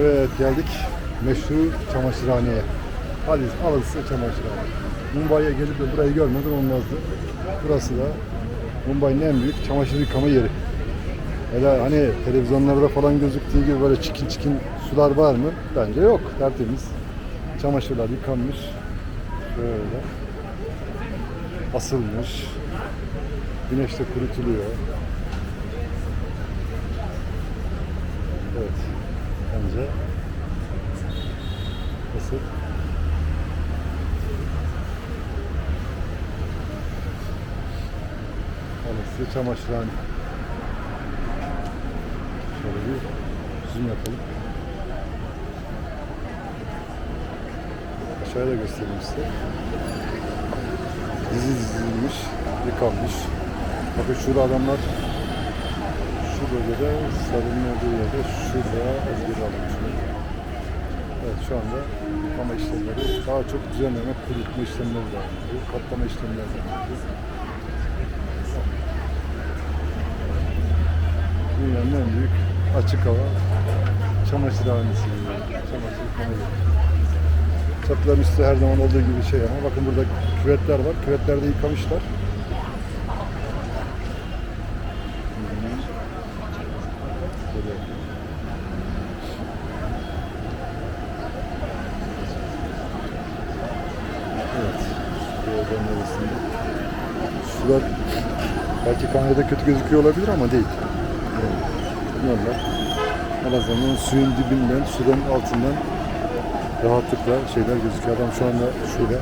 Evet geldik meşhur çamaşırhaneye. Hadi alın size çamaşırhane. Mumbai'ye gelip de burayı görmeden olmazdı. Burası da Mumbai'nin en büyük çamaşır yıkama yeri. Öyle hani televizyonlarda falan gözüktüğü gibi böyle çikin çikin sular var mı? Bence yok. Tertemiz. Çamaşırlar yıkanmış. Şöyle. Asılmış. Güneşte kurutuluyor. Evet. Bence Alın size çamaşırhane. Şöyle bir zoom yapalım. Aşağıya da göstereyim size. Dizi dizilmiş, yıkanmış. Bakın şurada adamlar şu bölgede sarının olduğu yerde şurada ezgiri almış. Evet şu anda yıkama işlemleri daha çok düzenleme, kurutma işlemleri var. Katlama işlemleri var. Dünyanın en büyük açık hava çamaşırhanesi. Çamaşır yeri. Çatıların üstü her zaman olduğu gibi şey ama bakın burada küvetler var. Küvetlerde yıkamışlar. Böyle. Evet. Birazdan neresinde? Sular belki kamerada kötü gözüküyor olabilir ama değil. Yani normal. Malazanın suyun dibinden, sudan altından rahatlıkla şeyler gözüküyor. Adam şu anda şöyle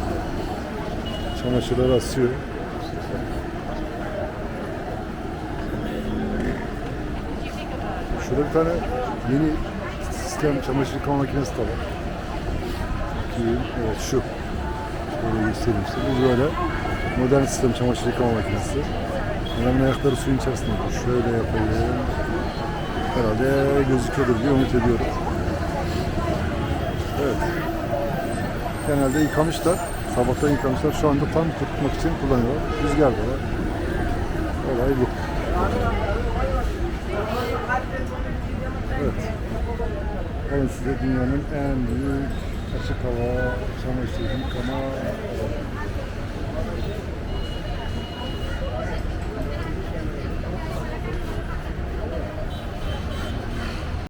çamaşırları asıyor. Şurada bir tane yeni sistem çamaşır yıkama makinesi de var. Evet şu. Şöyle göstereyim. Bu böyle modern sistem çamaşır yıkama makinesi. Adamın ayakları suyun içerisinde. Şöyle yapayım. Herhalde gözüküyordur diye umut ediyorum. Evet. Genelde yıkamışlar. Sabahtan yıkamışlar. Şu anda tam kurutmak için kullanıyorlar. Rüzgar da var. Olay bu. Evet. Alın size dünyanın en büyük açık hava çamaşır yıkama.